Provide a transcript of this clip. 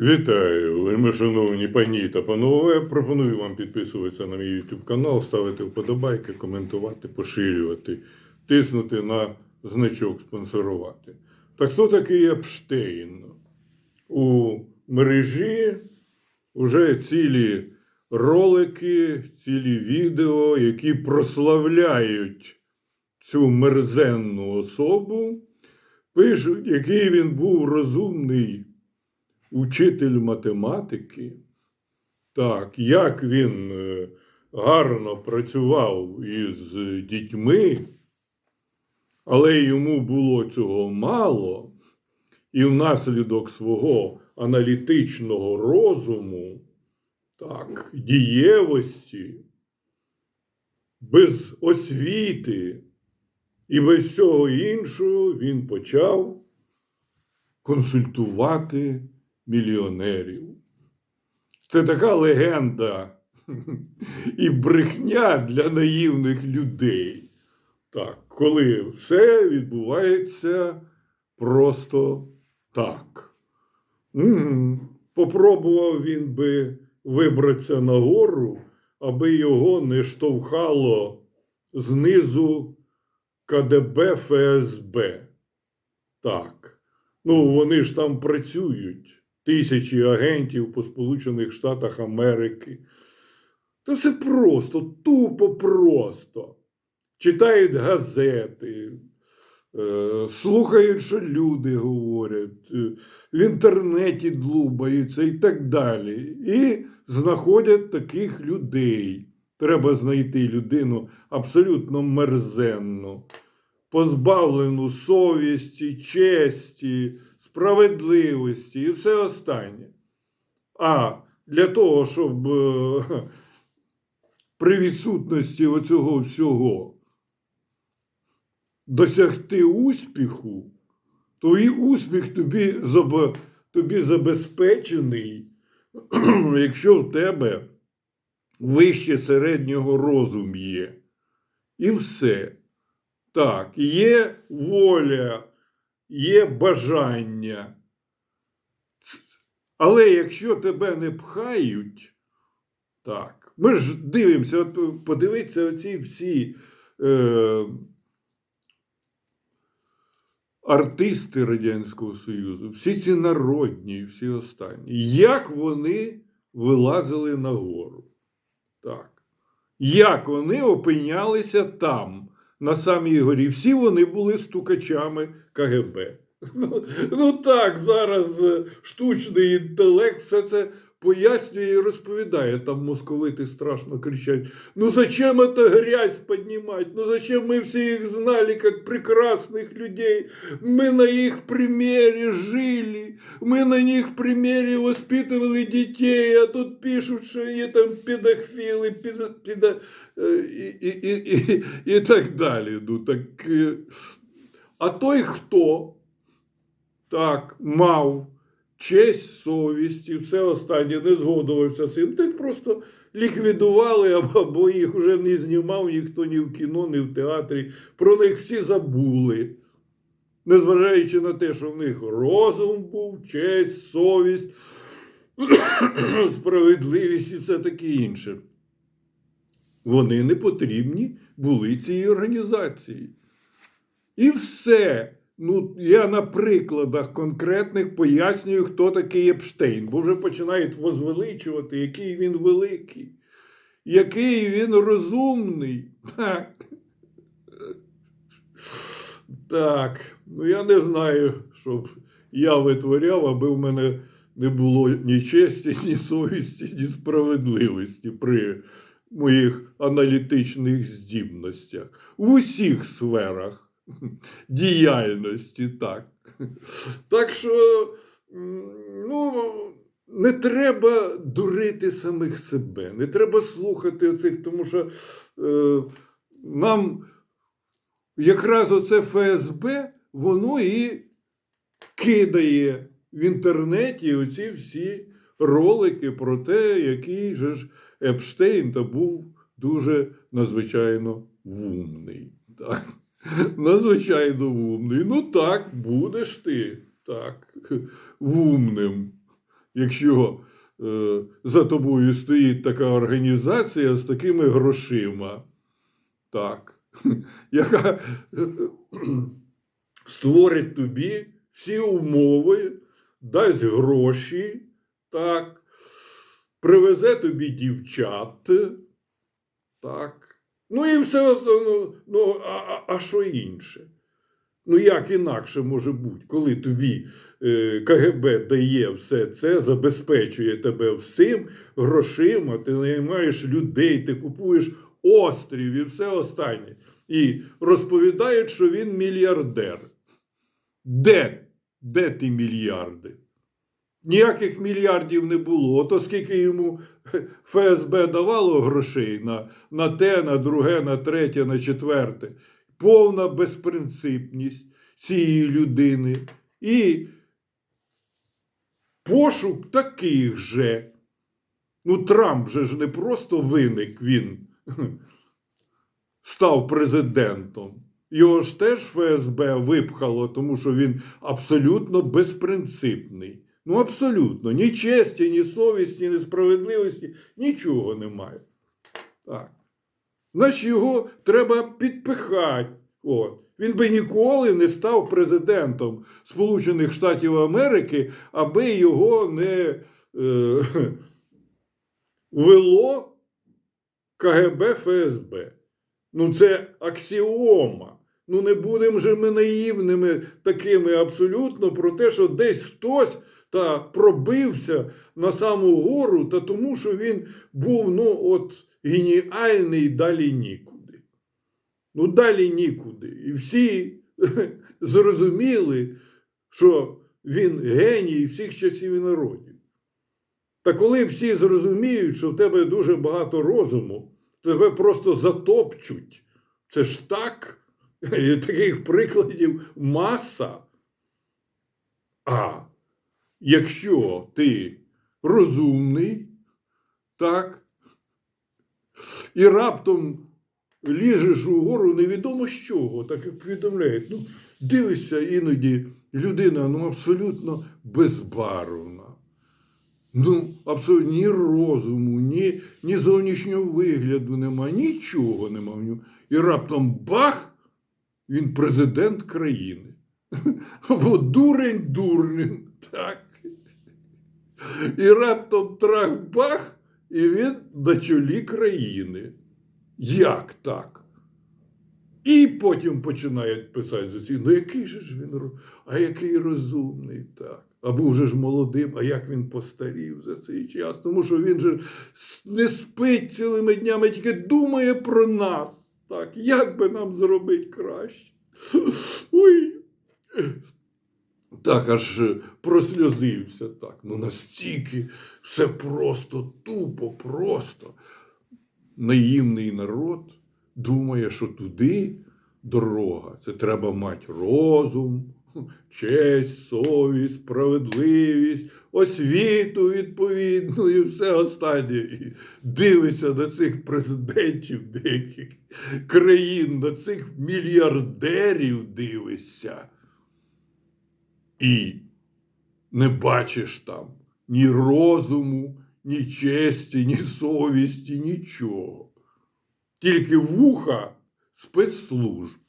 Вітаю, вельми шановні пані та панове. Пропоную вам підписуватися на мій YouTube канал, ставити вподобайки, коментувати, поширювати, тиснути на значок спонсорувати. Так хто такий Епштейн? У мережі вже цілі ролики, цілі відео, які прославляють цю мерзенну особу, пишуть, який він був розумний учитель математики. Так, як він е, гарно працював із дітьми, але йому було цього мало, і внаслідок свого аналітичного розуму, так, дієвості, без освіти і без всього іншого він почав консультувати мільйонерів. Це така легенда і брехня для наївних людей. Так, коли все відбувається просто так. М, Попробував він би вибратися нагору, аби його не штовхало знизу КДБ ФСБ. Так. Ну, вони ж там працюють. Тисячі агентів по Сполучених Штатах Америки. Та все просто, тупо просто. Читають газети, е, слухають, що люди говорять, е, в інтернеті длубаються і так далі. І знаходять таких людей. Треба знайти людину абсолютно мерзенну позбавлену совісті, честі, справедливості і все останнє. А для того, щоб е, при відсутності оцього всього досягти успіху, то і успіх тобі, тобі забезпечений, якщо в тебе вище середнього розум є. І все. Так, є воля, є бажання. Але якщо тебе не пхають, так, ми ж дивимося, от подивіться оці всі е, артисти Радянського Союзу, всі ці народні, всі останні, як вони вилазили нагору. Так. Як вони опинялися там, на самій горі. Всі вони були стукачами КГБ. Ну, ну так, зараз е, штучний інтелект все це пояснює і розповідає. Там московити страшно кричать: ну зачем это грязь поднимать? Ну зачем мы все их знали как прекрасных людей? Мы на их примере жили, мы на них примере воспитывали детей, а тут пишут, что они там педофилы, педо, педо, е, і, і, і, і, і так далі. Ну, так, е, а той, хто так мав честь, совість і все останнє не згодувався з цим, тих просто ліквідували, або- або їх вже не знімав ніхто ні в кіно, ні в театрі. Про них всі забули. Незважаючи на те, що в них розум був, честь, совість, справедливість і все таке інше. Вони не потрібні були цій організації. І все. Ну, я на прикладах конкретних пояснюю, хто такий Епштейн, бо вже починають возвеличувати, який він великий, який він розумний. Так. Так, ну я не знаю, щоб я витворяв, аби в мене не було ні честі, ні совісті, ні справедливості при моїх аналітичних здібностях в усіх сферах діяльності, так. Так що, ну, не треба дурити самих себе, не треба слухати оцих, тому що е, нам якраз оце ФСБ, воно і кидає в інтернеті оці всі ролики про те, який же ж Епштейн та був дуже надзвичайно вумний. Так. Надзвичайно вумний. Ну так, будеш ти так, вумним. якщо е, за тобою стоїть така організація з такими грошима, так, яка е, створить тобі всі умови, дасть гроші, так, привезе тобі дівчат, так. Ну і все остальне, ну, а, а, що інше? Ну, як інакше може бути, коли тобі е, КГБ дає все це, забезпечує тебе всім грошима, ти наймаєш людей, ти купуєш острів і все останнє. І розповідають, що він мільярдер. Де? Де ті мільярди? Ніяких мільярдів не було. Ото скільки йому ФСБ давало грошей на, на те, на друге, на третє, на четверте. Повна безпринципність цієї людини. І пошук таких же. Ну, Трамп же ж не просто виник, він став президентом. Його ж теж ФСБ випхало, тому що він абсолютно безпринципний. Ну, абсолютно. Ні честі, ні совісті, ні справедливості, нічого немає. Так. Значить, його треба підпихати. От. Він би ніколи не став президентом Сполучених Штатів Америки, аби його не е, вело КГБ ФСБ. Ну, це аксіома. Ну, не будемо же ми наївними такими абсолютно про те, що десь хтось та пробився на саму гору, та тому, що він був ну, от, геніальний далі нікуди. Ну, далі нікуди. І всі зрозуміли, що він геній всіх часів і народів. Та коли всі зрозуміють, що в тебе дуже багато розуму, тебе просто затопчуть. Це ж так. Таких прикладів маса. А якщо ти розумний, так, і раптом ліжеш угору невідомо з чого, так як повідомляють. Ну, дивишся іноді людина ну, абсолютно безбарвна. Ну, абсолютно ні розуму, ні, ні зовнішнього вигляду нема, нічого нема в нього. І раптом бах! Він президент країни. Або дурень дурним. Так. І раптом трах-бах, і він на чолі країни. Як так? І потім починають писати за ці, ну який же ж він, а який розумний, так. А був же ж молодим, а як він постарів за цей час, тому що він же не спить цілими днями, тільки думає про нас. Так, як би нам зробити краще? Ой. Так, аж е, просльозився так. Ну настільки все просто, тупо, просто. Наївний народ думає, що туди дорога. Це треба мати розум, честь, совість, справедливість, освіту відповідну і все останнє. І дивиться на цих президентів деяких країн, на цих мільярдерів дивишся. І не бачиш там ні розуму, ні честі, ні совісті, нічого. Тільки вуха спецслужб.